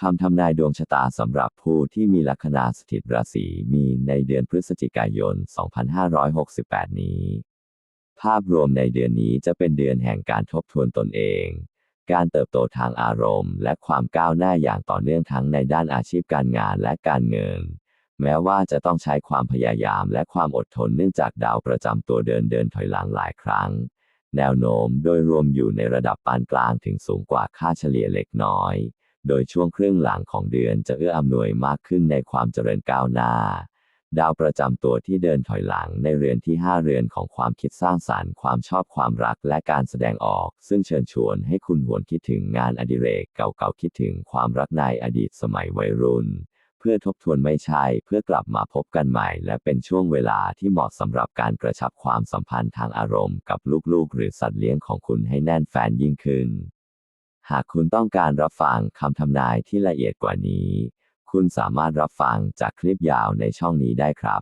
คำทำนายดวงชะตาสำหรับผู้ที่มีลัคนาสถิตราศีมีนในเดือนพฤศจิกายน 2568 นี้ ภาพรวมในเดือนนี้จะเป็นเดือนแห่งการทบทวนตนเอง การเติบโตทางอารมณ์ และความก้าวหน้าอย่างต่อเนื่องทั้งในด้านอาชีพการงานและการเงิน แม้ว่าจะต้องใช้ความพยายามและความอดทนเนื่องจากดาวประจำตัวเดินเดินถอยหลังหลายครั้ง แนวโน้มโดยรวมอยู่ในระดับปานกลางถึงสูงกว่าค่าเฉลี่ยเล็กน้อย โดยช่วงครึ่งหลังของเดือนจะเอื้ออำนวยมากขึ้นในความเจริญก้าวหน้า ดาวประจำตัวที่เดินถอยหลังในเรือนที่ 5 เรือนของความคิดสร้างสารรค์ ความชอบความรักและการแสดงออก ซึ่งเชิญชวนให้คุณหวนคิดถึงงานอดิเรกเก่าๆคิดถึงความรักในอดีตสมัยวัยรุ่น เพื่อทบทวนไม่ใช่เพื่อกลับมาพบกันใหม่ และเป็นช่วงเวลาที่เหมาะสำหรับการกระชับความสัมพันธ์ทางอารมณ์กับลูกๆ หรือสัตว์เลี้ยงของคุณให้แน่นแฟนยิ่งขึ้น หากคุณต้องการรับฟังคำทำนายที่ละเอียดกว่านี้ คุณสามารถรับฟังจากคลิปยาวในช่องนี้ได้ครับ